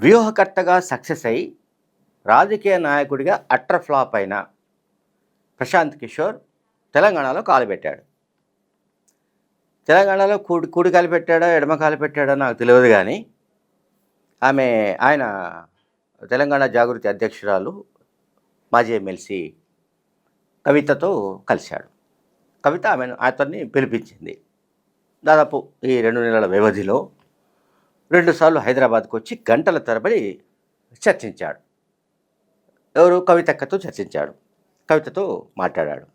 వ్యూహకర్తగా success అయి రాజకీయ నాయకుడిగా అట్టర్ ఫ్లాప్ అయిన ప్రశాంత్ కిషోర్ తెలంగాణలో కాలుపెట్టాడు. తెలంగాణలో కూడి కూడి కాలుపెట్టాడో ఎడమ కాలుపెట్టాడో నాకు తెలియదు కానీ ఆమె ఆయన తెలంగాణ జాగృతి అధ్యక్షురాలు మాజీ ఎమ్మెల్సీ కవితతో కలిశాడు. కవిత ఆమెను అతన్ని పిలిపించింది. దాదాపు ఈ రెండు నెలల వ్యవధిలో రెండుసార్లు హైదరాబాద్కు వచ్చి గంటల తరబడి చర్చించాడు. ఎవరు? కవితక్కతో చర్చించాడు. కవితతో మాట్లాడాడు.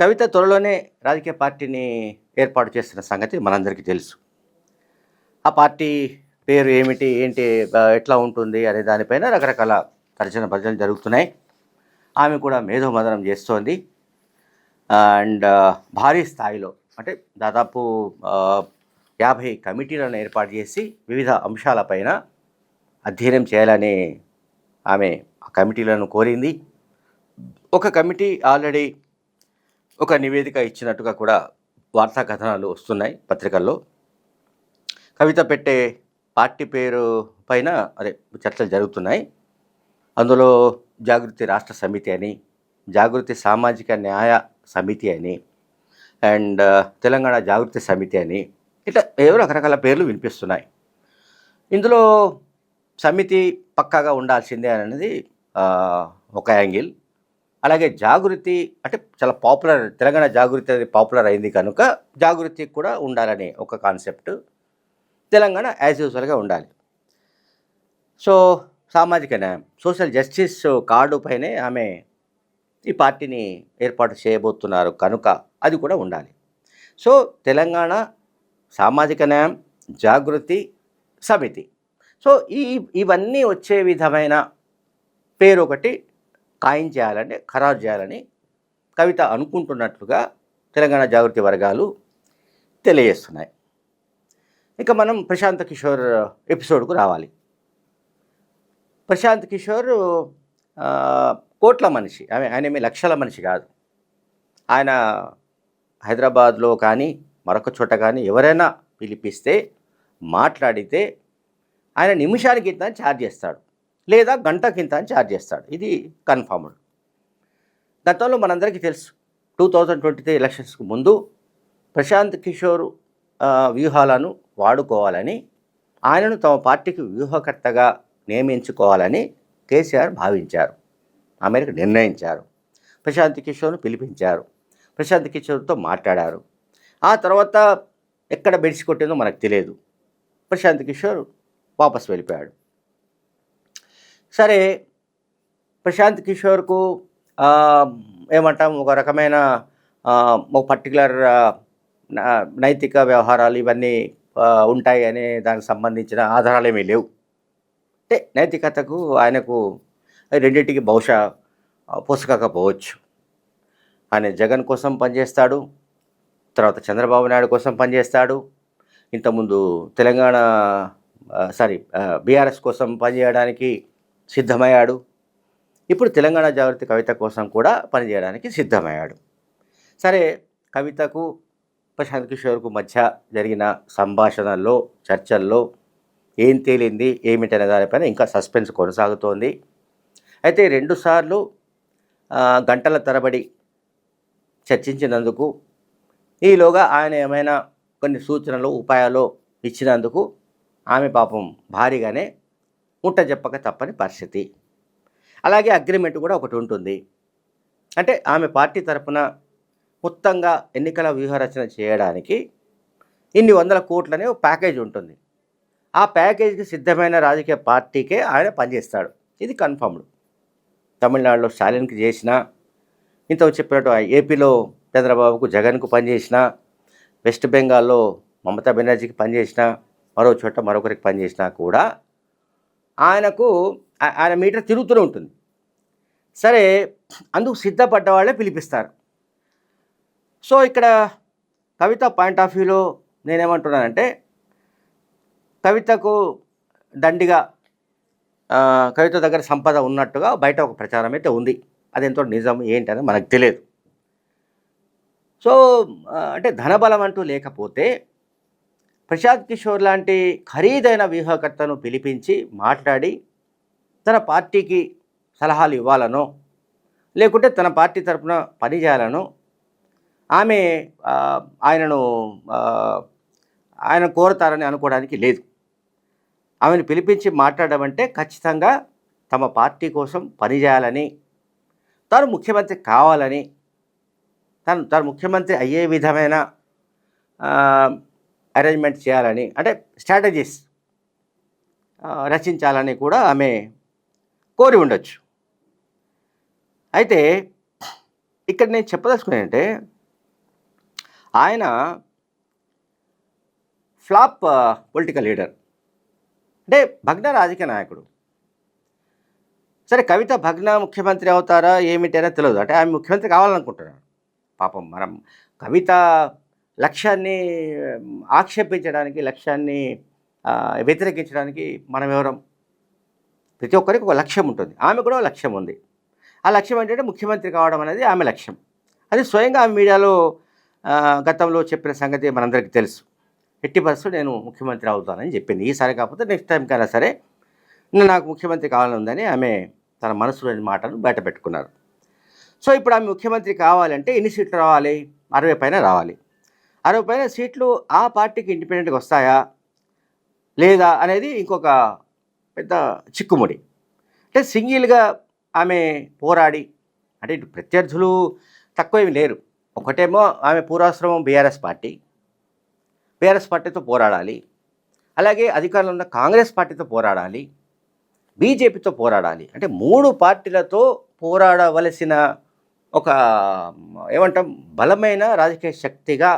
కవిత త్వరలోనే రాజకీయ పార్టీని ఏర్పాటు చేస్తున్న సంగతి మనందరికీ తెలుసు. ఆ పార్టీ పేరు ఏమిటి ఏంటి ఎట్లా ఉంటుంది అనే దానిపైన రకరకాల తర్జన భర్జనలు జరుగుతున్నాయి. ఆమె కూడా మేధోమదనం చేస్తోంది. అండ్ భారీ స్థాయిలో అంటే దాదాపు యాభై కమిటీలను ఏర్పాటు చేసి వివిధ అంశాలపైన అధ్యయనం చేయాలని ఆమె ఆ కమిటీలను కోరింది. ఒక కమిటీ ఆల్రెడీ ఒక నివేదిక ఇచ్చినట్టుగా కూడా వార్తా కథనాలు వస్తున్నాయి పత్రికల్లో. కవిత పెట్టే పార్టీ పేరు పైన అదే చర్చలు జరుగుతున్నాయి. అందులో జాగృతి రాష్ట్ర సమితి అని జాగృతి సామాజిక న్యాయ సమితి అని అండ్ తెలంగాణ జాగృతి సమితి అని ఇట్లా ఏవో రకరకాల పేర్లు వినిపిస్తున్నాయి. ఇందులో సమితి పక్కాగా ఉండాల్సిందే అనేది ఒక యాంగిల్. అలాగే జాగృతి అంటే చాలా పాపులర్ తెలంగాణ జాగృతి అనేది పాపులర్ అయింది కనుక జాగృతి కూడా ఉండాలని ఒక కాన్సెప్ట్ తెలంగాణ యాజ్ యూజువల్గా ఉండాలి. సో సామాజిక న్యాయం సోషల్ జస్టిస్ కార్డు పైనే ఆమె ఈ పార్టీని ఏర్పాటు చేయబోతున్నారు కనుక అది కూడా ఉండాలి. సో తెలంగాణ సామాజిక న్యాయం జాగృతి సమితి. సో ఈ ఇవన్నీ వచ్చే విధమైన పేరు ఒకటి ఖాయం చేయాలని ఖరారు చేయాలని కవిత అనుకుంటున్నట్లుగా తెలంగాణ జాగృతి వర్గాలు తెలియజేస్తున్నాయి. ఇక మనం ప్రశాంత్ కిషోర్ ఎపిసోడ్కు రావాలి. ప్రశాంత్ కిషోర్ కోట్ల మనిషి. ఆమె ఆయన మీ లక్షల మనిషి కాదు. ఆయన హైదరాబాద్లో కానీ మరొక చోట కానీ ఎవరైనా పిలిపిస్తే మాట్లాడితే ఆయన నిమిషానికి ఇంత ఛార్జ్ చేస్తాడు. లేదా గంటకి ఇంత అని ఛార్జ్ చేస్తాడు. ఇది కన్ఫర్మ్డ్ గతంలో మనందరికీ తెలుసు. టూ థౌజండ్ ట్వంటీ త్రీ ఎలక్షన్స్కు ముందు ప్రశాంత్ కిషోర్ వ్యూహాలను వాడుకోవాలని ఆయనను తమ పార్టీకి వ్యూహకర్తగా నియమించుకోవాలని కేసీఆర్ భావించారు. అమెరికా నిర్ణయించారు. ప్రశాంత్ కిషోర్ను పిలిపించారు. ప్రశాంత్ కిషోర్తో మాట్లాడారు. ఆ తర్వాత ఎక్కడ బెడిసి కొట్టిందో మనకు తెలియదు. ప్రశాంత్ కిషోర్ వాపస్ వెళ్ళిపోయాడు. సరే ప్రశాంత్ కిషోర్కు ఏమంటాం ఒక రకమైన ఒక పర్టికులర్ నైతిక వ్యవహారాలు ఇవన్నీ ఉంటాయి అనే దానికి సంబంధించిన ఆధారాలు ఏమీ లేవు. అంటే నైతికతకు ఆయనకు రెండింటికి బహుశా ఆ, ఆయన జగన్ కోసం పనిచేస్తాడు. తర్వాత చంద్రబాబు నాయుడు కోసం పనిచేస్తాడు. ఇంతకుముందు తెలంగాణ సారీ బీఆర్ఎస్ కోసం పనిచేయడానికి సిద్ధమయ్యాడు. ఇప్పుడు తెలంగాణ జాగృతి కవిత కోసం కూడా పనిచేయడానికి సిద్ధమయ్యాడు. సరే కవితకు ప్రశాంత్ కిషోర్కు మధ్య జరిగిన సంభాషణల్లో చర్చల్లో ఏం తేలింది ఏమిటనే దానిపైన ఇంకా సస్పెన్స్ కొనసాగుతోంది. అయితే రెండుసార్లు గంటల తరబడి చర్చించినందుకు ఈలోగా ఆయన ఏమైనా కొన్ని సూచనలు ఉపాయాలు ఇచ్చినందుకు ఆమె పాపం భారీగానే ముట్ట చెప్పక తప్పని పరిస్థితి. అలాగే అగ్రిమెంట్ కూడా ఒకటి ఉంటుంది. అంటే ఆమె పార్టీ తరపున మొత్తంగా ఎన్నికల వ్యూహరచన చేయడానికి ఇన్ని వందల కోట్లనే ప్యాకేజ్ ఉంటుంది. ఆ ప్యాకేజీకి సిద్ధమైన రాజకీయ పార్టీకే ఆయన పనిచేస్తాడు. ఇది కన్ఫర్మ్డ్. తమిళనాడులో స్టాలిన్కి చేసిన ఇంత చెప్పినట్టు ఆ ఏపీలో చంద్రబాబుకు జగన్కు పనిచేసిన వెస్ట్ బెంగాల్లో మమతా బెనర్జీకి పనిచేసిన మరో చోట మరొకరికి పనిచేసినా కూడా ఆయనకు ఆ- ఆయన మీటర్ తిరుగుతూనే ఉంటుంది. సరే అందుకు సిద్ధపడ్డ వాళ్ళే పిలిపిస్తారు. సో ఇక్కడ కవిత పాయింట్ ఆఫ్ వ్యూలో నేనేమంటున్నానంటే కవితకు దండిగా కవిత దగ్గర సంపద ఉన్నట్టుగా బయట ఒక ప్రచారం అయితే ఉంది. అది ఎంతో నిజం ఏంటని మనకు తెలియదు. సో అంటే ధనబలం అంటూ లేకపోతే ప్రశాంత్ కిషోర్ లాంటి ఖరీదైన వ్యూహకర్తను పిలిపించి మాట్లాడి తన పార్టీకి సలహాలు ఇవ్వాలనో లేకుంటే తన పార్టీ తరపున పనిచేయాలనో ఆమె ఆయనను ఆయన కోరతారని అనుకోవడానికి లేదు. ఆమెను పిలిపించి మాట్లాడడం అంటే ఖచ్చితంగా తమ పార్టీ కోసం పనిచేయాలని తాను ముఖ్యమంత్రి కావాలని తను తను ముఖ్యమంత్రి అయ్యే విధమైన అరేంజ్మెంట్ చేయాలని అంటే స్ట్రాటజీస్ రచించాలని కూడా ఆమె కోరి ఉండొచ్చు. అయితే ఇక్కడ నేను చెప్పదలుచుకున్నానంటే ఆయన ఫ్లాప్ పొలిటికల్ లీడర్ అంటే భగ్న రాజకీయ నాయకుడు. సరే కవిత భగ్న ముఖ్యమంత్రి అవుతారా ఏమిటి అనేది తెలియదు. అంటే ఆమె ముఖ్యమంత్రి కావాలనుకుంటున్నాడు. పాపం మనం కవిత లక్ష్యాన్ని ఆక్షేపించడానికి లక్ష్యాన్ని వ్యతిరేకించడానికి మనం ఎవరం? ప్రతి ఒక్కరికి ఒక లక్ష్యం ఉంటుంది. ఆమె కూడా ఒక లక్ష్యం ఉంది. ఆ లక్ష్యం ఏంటంటే ముఖ్యమంత్రి కావడం అనేది ఆమె లక్ష్యం. అది స్వయంగా ఆమె మీడియాలో గతంలో చెప్పిన సంగతి మనందరికీ తెలుసు. ఎట్టి పరిస్థితులు నేను ముఖ్యమంత్రి అవుతానని చెప్పింది. ఈసారి కాకపోతే నెక్స్ట్ టైం కైనా సరే నాకు ముఖ్యమంత్రి కావాలని ఉందని ఆమె తన మనసులోని మాటను బయట పెట్టుకున్నారు. సో ఇప్పుడు ఆమె ముఖ్యమంత్రి కావాలంటే ఎన్ని సీట్లు రావాలి? అరవై పైన రావాలి. అరవై పైన సీట్లు ఆ పార్టీకి ఇండిపెండెంట్గా వస్తాయా? లేదా అనేది ఇంకొక పెద్ద చిక్కుముడి. అంటే సింగిల్గా ఆమె పోరాడి అంటే ఇటు ప్రత్యర్థులు తక్కువ ఏమి లేరు. ఒకటేమో ఆమె పూర్వాశ్రమం బీఆర్ఎస్ పార్టీ. బీఆర్ఎస్ పార్టీతో పోరాడాలి. అలాగే అధికారంలో ఉన్న కాంగ్రెస్ పార్టీతో పోరాడాలి. బీజేపీతో పోరాడాలి. అంటే మూడు పార్టీలతో పోరాడవలసిన ఒక ఏమంటాం బలమైన రాజకీయ శక్తిగా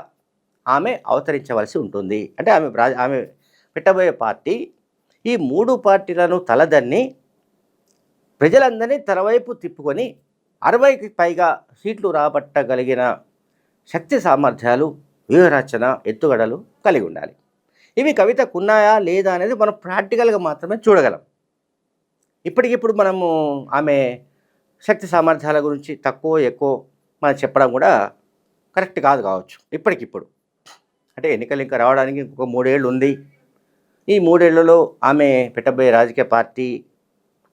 ఆమె అవతరించవలసి ఉంటుంది. అంటే ఆమె రాజ ఆమె పెట్టబోయే పార్టీ ఈ మూడు పార్టీలను తలదన్ని ప్రజలందరినీ తన వైపు తిప్పుకొని అరవైకి పైగా సీట్లు రాబట్టగలిగిన శక్తి సామర్థ్యాలు వ్యూహరచన ఎత్తుగడలు కలిగి ఉండాలి. ఇవి కవితకు ఉన్నాయా లేదా అనేది మనం ప్రాక్టికల్గా మాత్రమే చూడగలం. ఇప్పటికిప్పుడు మనము ఆమె శక్తి సామర్థ్యాల గురించి తక్కువ ఎక్కువ మనం చెప్పడం కూడా కరెక్ట్ కాదు కావచ్చు. ఇప్పటికిప్పుడు. అంటే ఎన్నికలు ఇంకా రావడానికి ఇంకొక మూడేళ్ళు ఉంది. ఈ మూడేళ్ళలో ఆమె పెట్టబోయే రాజకీయ పార్టీ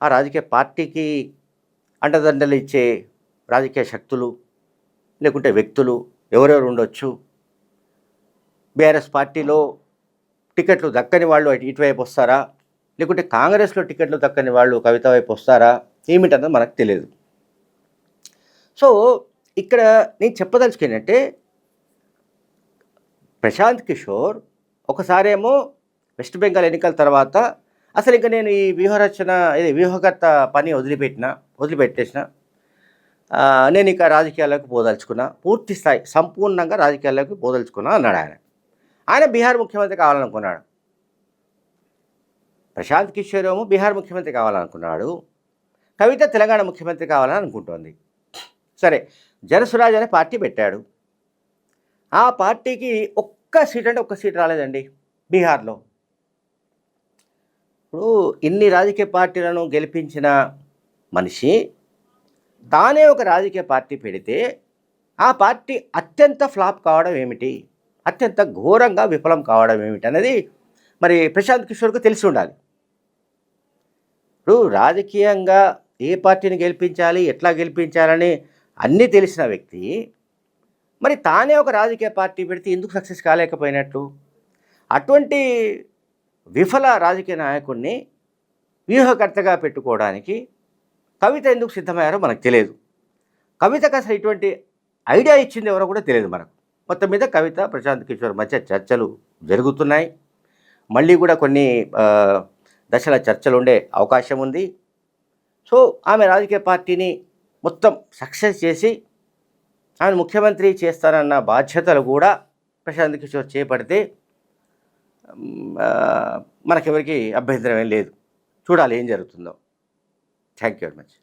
ఆ రాజకీయ పార్టీకి అండదండలు ఇచ్చే రాజకీయ శక్తులు లేకుంటే వ్యక్తులు ఎవరెవరు ఉండొచ్చు? బీఆర్ఎస్ పార్టీలో టికెట్లు దక్కని వాళ్ళు ఇటువైపు వస్తారా? లేకుంటే కాంగ్రెస్లో టికెట్లు దక్కని వాళ్ళు కవిత వైపు వస్తారా? ఏమిటన్నది మనకు తెలియదు. సో ఇక్కడ నేను చెప్పదలుచుకేంటంటే ప్రశాంత్ కిషోర్ ఒకసారేమో వెస్ట్ బెంగాల్ ఎన్నికల తర్వాత అసలు ఇంకా నేను ఈ వ్యూహరచన ఇది వ్యూహకర్త పని వదిలిపెట్టిన వదిలిపెట్టేసిన నేను ఇక రాజకీయాల్లోకి పోదలుచుకున్నా పూర్తి స్థాయి సంపూర్ణంగా రాజకీయాల్లోకి పోదలుచుకున్నా అన్నాడు ఆయన. ఆయన బీహార్ ముఖ్యమంత్రి కావాలనుకున్నాడు. ప్రశాంత్ కిషోర్ ఏమో బీహార్ ముఖ్యమంత్రి కావాలనుకున్నాడు. కవిత తెలంగాణ ముఖ్యమంత్రి కావాలని అనుకుంటోంది సరే జనసురాజ్ అనే పార్టీ పెట్టాడు. ఆ పార్టీకి ఒక్క సీట్ అంటే ఒక్క సీట్ రాలేదండి బీహార్లో. ఇప్పుడు ఇన్ని రాజకీయ పార్టీలను గెలిపించిన మనిషి తానే ఒక రాజకీయ పార్టీ పెడితే ఆ పార్టీ అత్యంత ఫ్లాప్ కావడం ఏమిటి? అత్యంత ఘోరంగా విఫలం కావడం ఏమిటి అనేది మరి ప్రశాంత్ కిషోర్కు తెలిసి ఉండాలి. ఇప్పుడు రాజకీయంగా ఏ పార్టీని గెలిపించాలి ఎట్లా గెలిపించాలని అన్నీ తెలిసిన వ్యక్తి మరి తానే ఒక రాజకీయ పార్టీ పెడితే ఎందుకు సక్సెస్ కాలేకపోయినట్టు? అటువంటి విఫల రాజకీయ నాయకుడిని వ్యూహకర్తగా పెట్టుకోవడానికి కవిత ఎందుకు సిద్ధమయ్యారో మనకు తెలియదు. కవితకు అసలు ఇటువంటి ఐడియా ఇచ్చింది ఎవరో కూడా తెలియదు మనకు. మొత్తం మీద కవిత ప్రశాంత్ కిషోర్ మధ్య చర్చలు జరుగుతున్నాయి. మళ్ళీ కూడా కొన్ని దశల చర్చలు ఉండే అవకాశం ఉంది. సో ఆమె రాజకీయ పార్టీని మొత్తం సక్సెస్ చేసి ఆమె ముఖ్యమంత్రి చేస్తానన్న బాధ్యతలు కూడా ప్రశాంత్ కిషోర్ చేపడితే మనకెవరికి అభ్యంతరం ఏం లేదు. చూడాలి ఏం జరుగుతుందో. Thank you very much